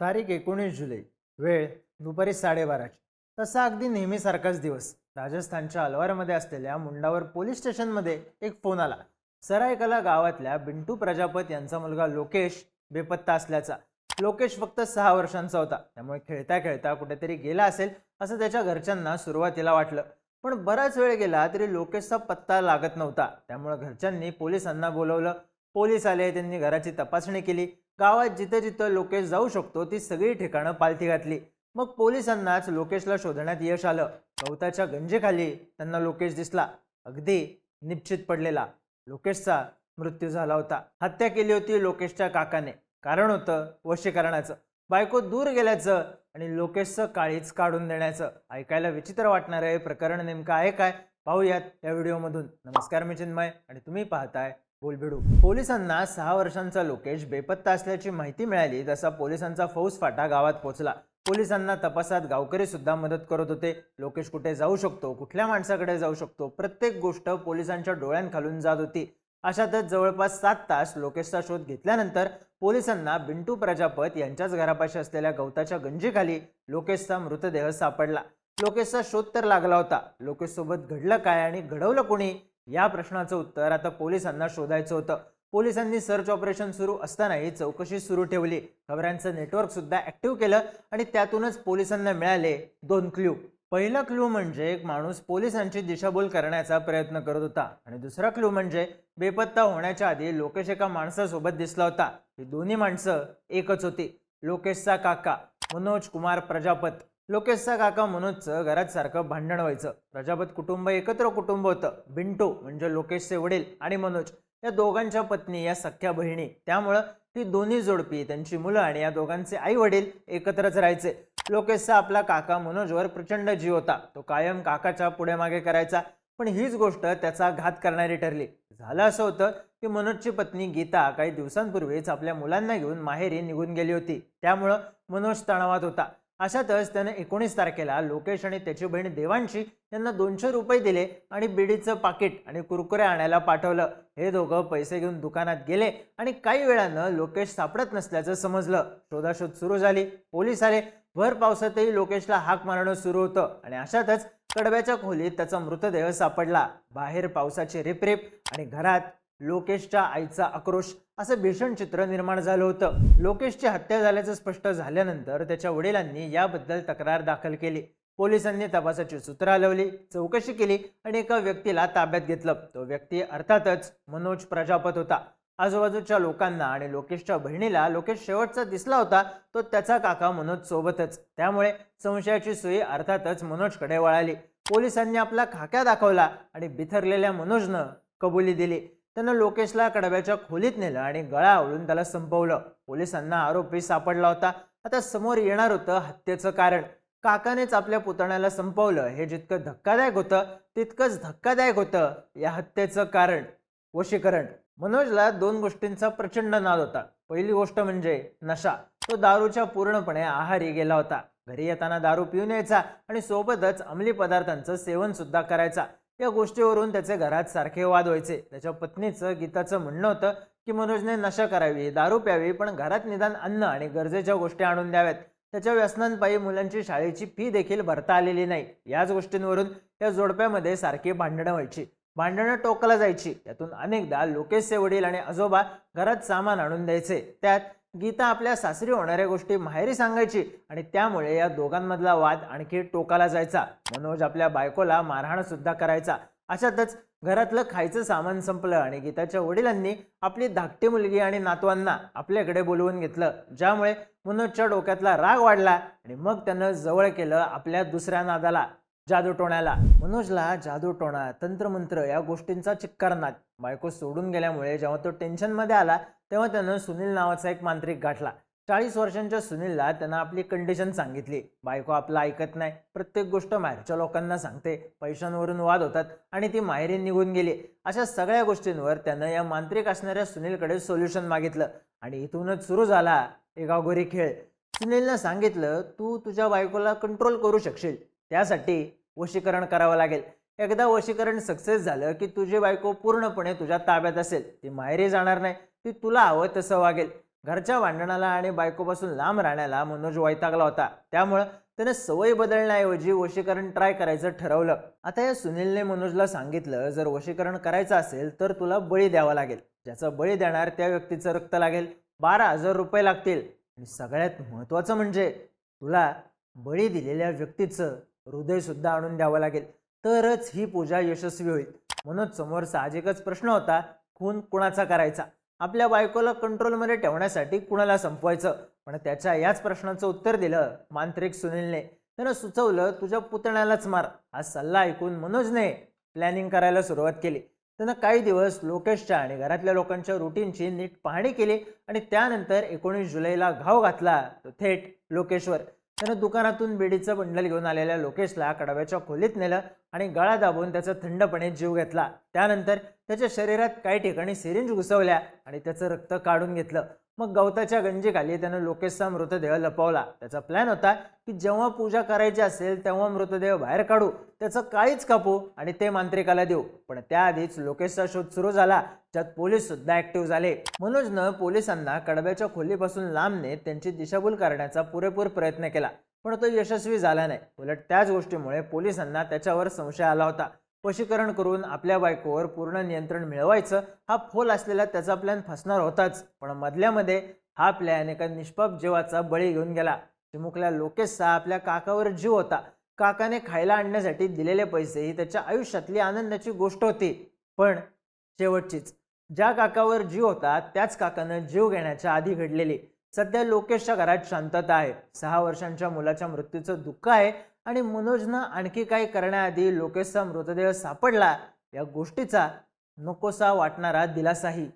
तारीख एकोणीस जुलै वेळ दुपारी साडेबाराची. तसा अगदी नेहमीसारखाच दिवस. राजस्थानच्या अलवारमध्ये असलेल्या मुंडावर पोलीस स्टेशनमध्ये एक फोन आला. सरायकला गावातल्या बिंटू प्रजापत यांचा मुलगा लोकेश बेपत्ता असल्याचा. लोकेश फक्त सहा वर्षांचा होता. त्यामुळे खेळता खेळता कुठेतरी गेला असेल असं त्याच्या घरच्यांना सुरुवातीला वाटलं. पण बराच वेळ गेला तरी लोकेशचा पत्ता लागत नव्हता. त्यामुळे घरच्यांनी पोलिसांना बोलवलं. पोलीस आले त्यांनी घराची तपासणी केली. गावात जिथं जिथं लोकेश जाऊ शकतो ती सगळी ठिकाणं पालथी घातली. मग पोलिसांनाच लोकेशला शोधण्यात यश आलं. गवताच्या गंजेखाली त्यांना लोकेश दिसला. अगदी निश्चित पडलेला. लोकेशचा मृत्यू झाला होता. हत्या केली होती लोकेशच्या काकाने. कारण होतं वशीकरणाचं. बायको दूर गेल्याचं आणि लोकेशचं काळीच काढून देण्याचं. ऐकायला विचित्र वाटणारं हे प्रकरण नेमकं आहे काय? पाहूयात या व्हिडिओमधून. नमस्कार मी चिन्मय आणि तुम्ही पाहताय बोलबिडू. पोलिसांना सहा वर्षांचा लोकेश बेपत्ता असल्याची माहिती मिळाली तसा पोलिसांचा फौज फाटा गावात पोहोचला पोलिसांना तपासात गावकरी सुद्धा मदत करत होते. लोकेश कुठे जाऊ शकतो? कुठल्या माणसाकडे जाऊ शकतो? प्रत्येक गोष्ट पोलिसांच्या डोळ्यांखालून जात होती. अशातच जवळपास सात तास लोकेशचा शोध घेतल्यानंतर पोलिसांना बिंटू प्रजापत यांच्याच घरापाशी असलेल्या गवताच्या गंजीखाली लोकेशचा मृतदेह सापडला. लोकेशचा शोध तर लागला होता. लोकेशसोबत घडलं काय आणि घडवलं कोणी? या प्रश्नाचं उत्तर आता पोलिसांना शोधायचं होतं. पोलिसांनी सर्च ऑपरेशन सुरू असतानाही चौकशी सुरू ठेवली. खबरांचं नेटवर्क सुद्धा ऍक्टिव्ह केलं आणि त्यातूनच पोलिसांना मिळाले दोन क्ल्यू. पहिला क्लू म्हणजे एक माणूस पोलिसांची दिशाभूल करण्याचा प्रयत्न करत होता. आणि दुसरा क्लू म्हणजे बेपत्ता होण्याच्या आधी लोकेश एका माणसासोबत दिसला होता. ही दोन्ही माणसं एकच होती. लोकेशचा काका मनोज कुमार प्रजापत. लोकेशचा काका मनोजचं घरात सारखं भांडण व्हायचं. प्रजापत कुटुंब एकत्र कुटुंब होतं. बिंटू म्हणजे लोकेशचे वडील आणि मनोज या दोघांच्या पत्नी या सख्या बहिणी. त्यामुळं ती दोन्ही जोडपी त्यांची मुलं आणि या दोघांचे आई वडील एकत्रच राहायचे. लोकेशचा आपला काका मनोजवर प्रचंड जीव होता. तो कायम काकाच्या पुढे मागे करायचा. पण हीच गोष्ट त्याचा घात करणारी ठरली. झालं असं होतं की मनोजची पत्नी गीता काही दिवसांपूर्वीच आपल्या मुलांना घेऊन माहेरी निघून गेली होती. त्यामुळं मनोज तणावात होता. अशातच त्याने एकोणीस तारखेला लोकेश आणि त्याची बहीण देवांशी यांना दोनशे रुपये दिले आणि बिडीचं पाकिट आणि कुरकुरे आणायला पाठवलं. हे दोघं पैसे घेऊन दुकानात गेले आणि काही वेळानं लोकेश सापडत नसल्याचं समजलं. शोधाशोध सुरू झाली. पोलीस आले. भर पावसातही लोकेशला हाक मारणं सुरू होतं आणि अशातच कडब्याच्या खोलीत त्याचा मृतदेह सापडला. बाहेर पावसाची रिपरिप आणि घरात लोकेशच्या आईचा आक्रोश असं भीषण चित्र निर्माण झालं होतं. लोकेशची हत्या झाल्याचं स्पष्ट झाल्यानंतर त्याच्या वडिलांनी याबद्दल तक्रार दाखल केली. पोलिसांनी तपासाची सूत्र हलवली चौकशी केली आणि एका व्यक्तीला ताब्यात घेतलं. तो व्यक्ती अर्थातच मनोज प्रजापत होता. आजूबाजूच्या लोकांना आणि लोकेशच्या बहिणीला लोकेश शेवटचा दिसला होता तो त्याचा काका मनोज सोबतच. त्यामुळे संशयाची सुई अर्थातच मनोजकडे वळाली. पोलिसांनी आपला खाक्या दाखवला आणि बिथरलेल्या मनोजनं कबुली दिली. त्यानं लोकेशला कडव्याच्या खोलीत नेलं आणि गळा आवळून त्याला संपवलं. पोलिसांना आरोपी सापडला होता. आता समोर येणार होतं हत्येचं कारण. काकानेच आपल्या पुतण्याला संपवलं. हे जितकं धक्कादायक होतं तितकंच धक्कादायक होतं या हत्येचं कारण. वशीकरण. मनोजला दोन गोष्टींचा प्रचंड नाद होता. पहिली गोष्ट म्हणजे नशा. तो दारूच्या पूर्णपणे आहारी गेला होता. घरी येताना दारू पिऊन यायचा आणि सोबतच अंमली पदार्थांचं सेवन सुद्धा करायचा. या गोष्टीवरून त्याचे घरात सारखे वाद व्हायचे. त्याच्या पत्नीचं गीताचं म्हणणं होतं की मनोजने नशा करावी दारू प्यावी पण घरात निदान अन्न आणि गरजेच्या गोष्टी आणून द्याव्यात. त्याच्या व्यसनांपायी मुलांची शाळेची फी देखील भरता आलेली नाही. याच गोष्टींवरून त्या जोडप्यामध्ये सारखी भांडणं व्हायची. भांडणं टोकला जायची. त्यातून अनेकदा लोकेशचे वडील आणि आजोबा घरात सामान आणून द्यायचे. त्यात गीता आपल्या सासरी होणाऱ्या गोष्टी माहेरी सांगायची आणि त्यामुळे या दोघांमधला वाद आणखी टोकाला जायचा. मनोज आपल्या बायकोला मारहाण सुद्धा करायचा. अशातच घरातलं खायचं सामान संपलं आणि गीताच्या वडिलांनी आपली धाकटी मुलगी आणि नातवांना आपल्याकडे बोलवून घेतलं. ज्यामुळे मनोजच्या डोक्यातला राग वाढला आणि मग त्यानं जवळ केलं आपल्या दुसऱ्या नादाला. जादूटोण्याला मनोजला जादूटोणा तंत्रमंत्र या गोष्टींचा चिक्कार नाद बायको सोडून गेल्यामुळे जेव्हा तो टेन्शनमध्ये आला तेव्हा त्यानं सुनील नावाचा एक मांत्रिक गाठला. चाळीस वर्षांच्या सुनीलला त्यानं आपली कंडिशन सांगितली. बायको आपलं ऐकत नाही. प्रत्येक गोष्ट माहेरच्या लोकांना सांगते. पैशांवरून वाद होतात आणि ती माहेरी निघून गेली. अशा सगळ्या गोष्टींवर त्यानं या मांत्रिक असणाऱ्या सुनीलकडे सोल्युशन मागितलं आणि इथूनच सुरू झाला एकागोरी खेळ. सुनीलनं सांगितलं तू तुझ्या बायकोला कंट्रोल करू शकशील. त्यासाठी वशीकरण करावं लागेल. एकदा वशीकरण सक्सेस झालं की तुझी बायको पूर्णपणे तुझ्या ताब्यात असेल. ती माहेरी जाणार नाही. ती तुला हवं तसं वागेल. घरच्या भांडणाला आणि बायकोपासून लांब राहण्याला मनोज वैतागला होता. त्यामुळं त्यानं सवय बदलण्याऐवजी वशीकरण ट्राय करायचं ठरवलं. आता या सुनीलने मनोजला सांगितलं जर वशीकरण करायचं असेल तर तुला बळी द्यावा लागेल. ज्याचं बळी देणार त्या व्यक्तीचं रक्त लागेल. बारा हजार रुपये लागतील. आणि सगळ्यात महत्त्वाचं म्हणजे तुला बळी दिलेल्या व्यक्तीचं हृदयसुद्धा आणून द्यावं लागेल. तरच ही पूजा यशस्वी होईल. म्हणून समोर साहजिकच प्रश्न होता खून कुणाचा करायचा? आपल्या बायकोला कंट्रोलमध्ये ठेवण्यासाठी कुणाला संपवायचं? पण त्याच्या याच प्रश्नाचं उत्तर दिलं मांत्रिक सुनीलने. त्यानं सुचवलं तुझ्या पुतण्यालाच मार. हा सल्ला ऐकून मनोजने प्लॅनिंग करायला सुरुवात केली. त्यानं काही दिवस लोकेशच्या आणि घरातल्या लोकांच्या रुटीनची नीट पाहणी केली आणि त्यानंतर एकोणीस जुलैला घाव घातला तो थेट लोकेशवर. त्यानं दुकानातून बिडीचं बंडल घेऊन आलेल्या लोकेशला कडव्याच्या खोलीत नेलं आणि गळा दाबून त्याचा थंडपणे जीव घेतला. त्यानंतर त्याच्या शरीरात काही ठिकाणी सिरिंज घुसवल्या आणि त्याचं रक्त काढून घेतलं. मग गवताच्या गंजीखाली त्यानं लोकेशचा मृतदेह लपवला. त्याचा प्लॅन होता की जेव्हा पूजा करायची असेल तेव्हा मृतदेह बाहेर काढू. त्याचं काळीच कापू आणि ते मांत्रिकाला देऊ. पण त्याआधीच लोकेशचा शोध सुरू झाला. ज्यात पोलीस सुद्धा ऍक्टिव्ह झाले. मनोजनं पोलिसांना कडब्याच्या खोलीपासून लांब नेत त्यांची दिशाभूल करण्याचा पुरेपूर प्रयत्न केला. पण तो यशस्वी झाला नाही. उलट त्याच गोष्टीमुळे पोलिसांना त्याच्यावर संशय आला होता. वशीकरण करून आपल्या बायकोवर पूर्ण नियंत्रण मिळवायचं हा फोल असलेला त्याचा प्लॅन फसणार होताच. पण मधल्यामध्ये हा प्लॅन एका निष्पाप जीवाचा बळी घेऊन गेला. चिमुकल्या लोकेशचा आपल्या काकावर जीव होता. काकाने खायला आणण्यासाठी दिलेले पैसे ही त्याच्या आयुष्यातली आनंदाची गोष्ट होती. पण शेवटचीच ज्या काकावर जीव होता त्याच काकानं जीव घेण्याच्या आधी घडलेली. सध्या लोकेशच्या घरात शांतता आहे. सहा वर्षांच्या मुलाच्या मृत्यूचं दुःख आहे. आणि मनोजनं आणखी काही करण्याआधी लोकेशचा मृतदेह सापडला. या गोष्टीचा नकोसा वाटणारा दिलासाही.